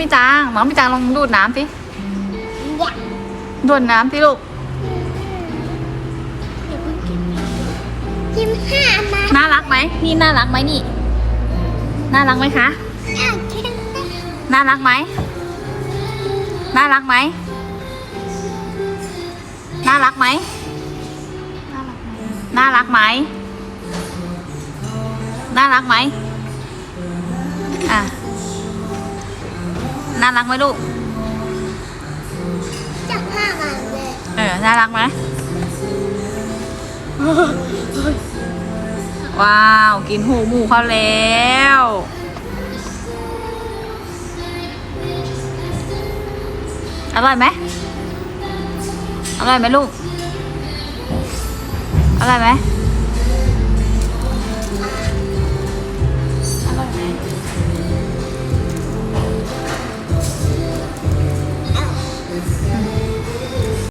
มิจางน้องมิจางลองดูดน้ำสิอยากดูดน้ำสิลูกเดี๋ยวเพิ่งกินกินห้ามาน่ารักไหมนี่น่ารักไหมนี่ น่ารักไหมคะอยากกินน่ารักไหมน่ารักไหมน่ารักไหมน่ารักไหมน่ารักไหมอะ น่ารักไหมลูกจับห้ามาเลยเออ น่ารักไหมว้าว กินหูหมูเขาแล้วอร่อยไหมอร่อยไหมลูกอร่อยไหม